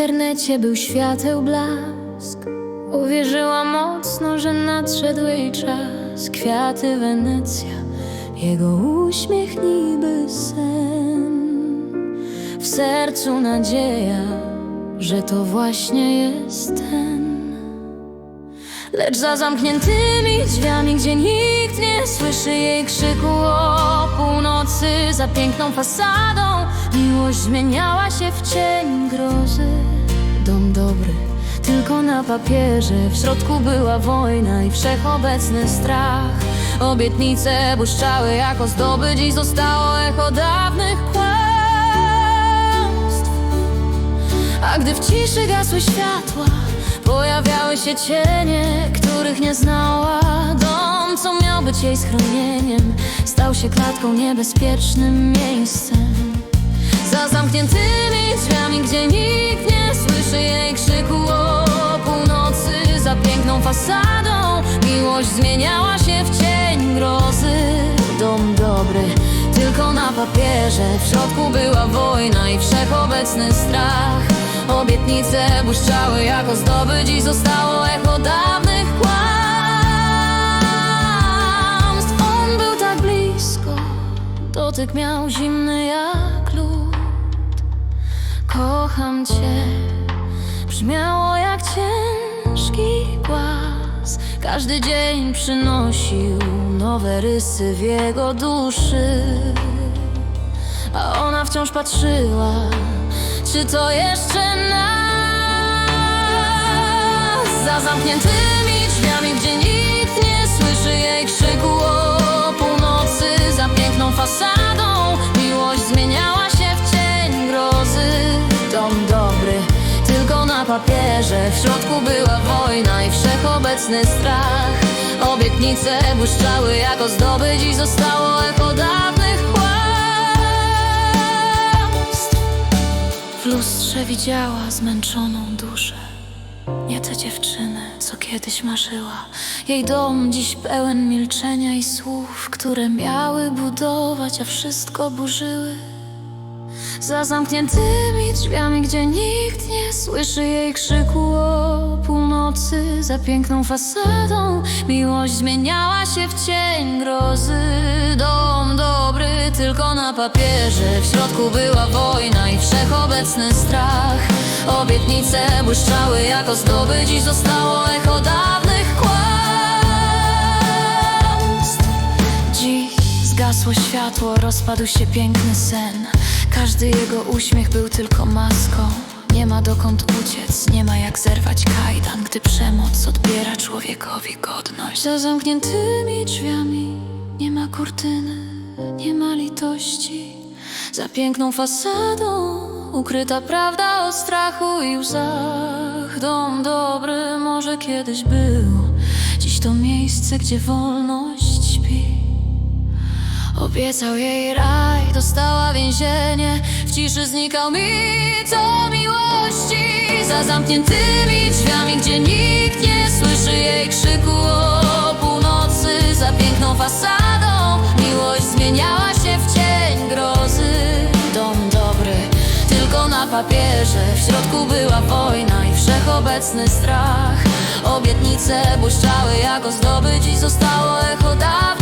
internecie był świateł blask. Uwierzyła mocno, że nadszedł jej czas. Kwiaty Wenecja, jego uśmiech niby sen. W sercu nadzieja, że to właśnie jest ten. Lecz za zamkniętymi drzwiami, gdzie nikt nie słyszy jej krzyku o północy Za piękną fasadą miłość zmieniała się w cień grozy Dom dobry, tylko na papierze W środku była wojna i wszechobecny strach Obietnice błyszczały jako zdobycz i zostało echo dawnych kłamstw a gdy w ciszy gasły światła, pojawiały się cienie, których nie znała. Dom, co miał być jej schronieniem, stał się klatką niebezpiecznym miejscem. Za zamkniętymi drzwiami, gdzie nikt nie słyszy jej krzyku o północy, za piękną fasadą, miłość zmieniała się w cień grozy. Dom dobry, tylko na papierze, w środku była wojna i wszechobecny strach. Obietnice błyszczały jako zdobycz i zostało echo dawnych kłamstw. On był tak blisko, dotyk miał zimny jak. Kocham cię, brzmiało jak ciężki głaz. Każdy dzień przynosił nowe rysy w jego duszy. A ona wciąż patrzyła, czy to jeszcze nas Za zamkniętymi drzwiami, gdzie nikt nie słyszy jej krzyku o północy Za piękną fasadą papierze. W środku była wojna i wszechobecny strach. Obietnice błyszczały jako zdobycz i zostało echo dawnych kłamstw W lustrze widziała zmęczoną duszę. Nie tę dziewczynę, co kiedyś marzyła. Jej dom dziś pełen milczenia i słów Które miały budować, a wszystko burzyły za zamkniętymi drzwiami, gdzie nikt nie słyszy jej krzyku o północy. Za piękną fasadą miłość zmieniała się w cień grozy. Dom dobry tylko na papierze, w środku była wojna i wszechobecny strach. Obietnice błyszczały jako zdobycz i zostało echo dawnych kłamstw. Dziś zgasło światło, rozpadł się piękny sen Każdy jego uśmiech był tylko maską. Nie ma dokąd uciec, nie ma jak zerwać kajdan Gdy przemoc odbiera człowiekowi godność. Za zamkniętymi drzwiami nie ma kurtyny, nie ma litości. Za piękną fasadą ukryta prawda o strachu i łzach. Dom dobry może kiedyś był. Dziś to miejsce, gdzie wolność śpi Obiecał jej raj, dostała więzienie. W ciszy znikał mit o miłości. Za zamkniętymi drzwiami, gdzie nikt nie słyszy jej krzyku. O północy Za piękną fasadą. Miłość zmieniała się w cień grozy. Dom dobry, tylko na papierze. W środku była wojna i wszechobecny strach. Obietnice błyszczały jako zdobycz i zostało echo dawnych